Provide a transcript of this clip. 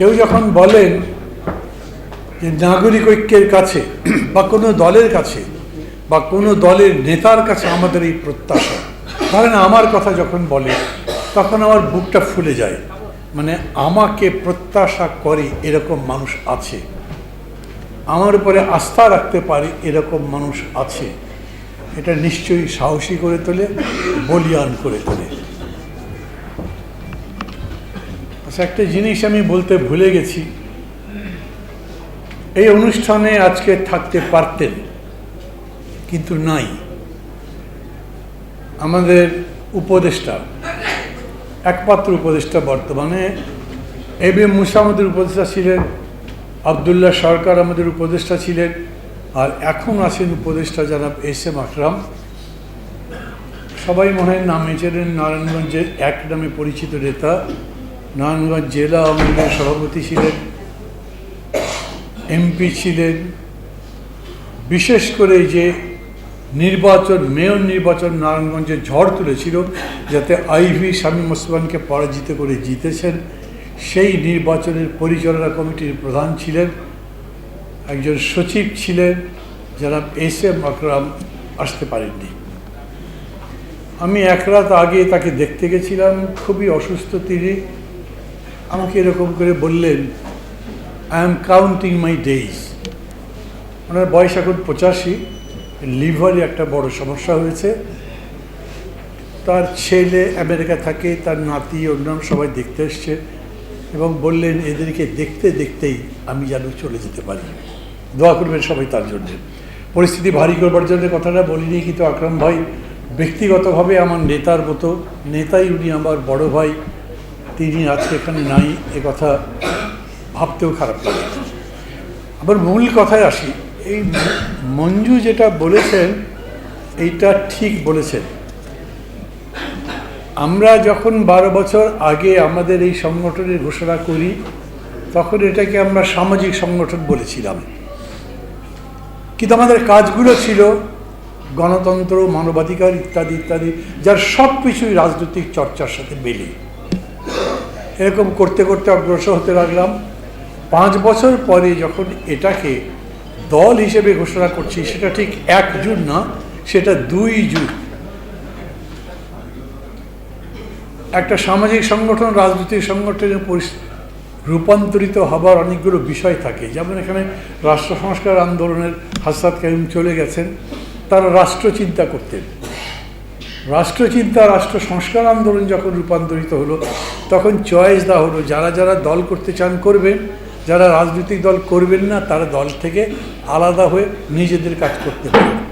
কেউ যখন বলেন যে নাগরিক ঐক্যের কাছে বা কোনো দলের কাছে বা কোনো দলের নেতার কাছে আমাদের এই প্রত্যাশা, ধরেন আমার কথা যখন বলে, তখন আমার বুকটা ফুলে যায়। মানে আমাকে প্রত্যাশা করে এরকম মানুষ আছে। আমার উপরে আস্থা রাখতে পারে এরকম মানুষ আছে। এটা নিশ্চয়ই সাহসী করে তোলে, বলিয়ান করে তোলে। আচ্ছা একটা জিনিস আমি বলতে ভুলে গেছি। এই অনুষ্ঠানে আজকে থাকতে পারতেন, কিন্তু নাই। আমাদের উপদেষ্টা, একমাত্র উপদেষ্টা বর্তমানে এ বি মুসা আমাদের উপদেষ্টা ছিলেন, আবদুল্লাহ সরকার আমাদের উপদেষ্টা ছিলেন, আর এখন আছেন উপদেষ্টা জনাব এস এম আকরাম। সবাই মনে হয় নামে ছিলেন নারায়ণগঞ্জের এক নামে পরিচিত নেতা। নারায়ণগঞ্জ জেলা আওয়ামী সভাপতি ছিলেন, এমপি ছিলেন। বিশেষ করে যে নির্বাচন, মেয়র নির্বাচন নারায়ণগঞ্জে ঝড় তুলেছিল, যাতে আইভি শামীম মুসলমানকে পরাজিত করে জিতেছেন। সেই নির্বাচনের পরিচালনা কমিটির প্রধান ছিলেন, একজন সচিব ছিলেন যারা এস এম আকরাম, আসতে পারেননি। আমি এক রাত আগে তাকে দেখতে গেছিলাম, খুবই অসুস্থ তিনি। আমাকে এরকম করে বললেন I am counting my days ওনার বয়স এখন পঁচাশি, লিভারে একটা বড় সমস্যা হয়েছে। তার ছেলে আমেরিকা থাকে, তার নাতি, অন্যান্য সবাই দেখতে এসছে এবং বললেন, এদেরকে দেখতে দেখতেই আমি যেন চলে যেতে পারি। দোয়া করবেন সবাই তার জন্যে। পরিস্থিতি ভারী করবার জন্য কথাটা বলিনি, কিন্তু আকরাম ভাই, ব্যক্তিগতভাবে আমার নেতার মতো, নেতাই উনি আমার বড় ভাই। তিনি আজকে এখানে নাই, এ কথা ভাবতেও খারাপ লাগে। আবার মূল কথায় আসি, এই মঞ্জু যেটা বলেছেন, এইটা ঠিক বলেছেন। আমরা যখন বারো বছর আগে আমাদের এই সংগঠনের ঘোষণা করি, তখন এটাকে আমরা সামাজিক সংগঠন বলেছিলাম। কিন্তু আমাদের কাজগুলো ছিল গণতন্ত্র, মানবাধিকার ইত্যাদি ইত্যাদি, যার সব কিছুই রাজনৈতিক চর্চার সাথে মেলে। এরকম করতে করতে অগ্রসর হতে লাগলাম, পাঁচ বছর পরে যখন এটাকে দল হিসেবে ঘোষণা করছি, সেটা ঠিক এক জুন না, সেটা দুই জুন। একটা সামাজিক সংগঠন, রাজনৈতিক সংগঠনের পরিস- রূপান্তরিত হবার অনেকগুলো বিষয় থাকে। যেমন এখানে রাষ্ট্র সংস্কার আন্দোলনের হাসাদ কাইম চলে গেছেন, তারা রাষ্ট্র চিন্তা করতেন। রাষ্ট্রচিন্তা রাষ্ট্র সংস্কার আন্দোলন যখন রূপান্তরিত হলো, তখন চয়েস দেওয়া হলো, যারা যারা দল করতে চান করবেন, যারা রাজনৈতিক দল করবেন না, তারা দল থেকে আলাদা হয়ে নিজেদের কাজ করতে পারেন।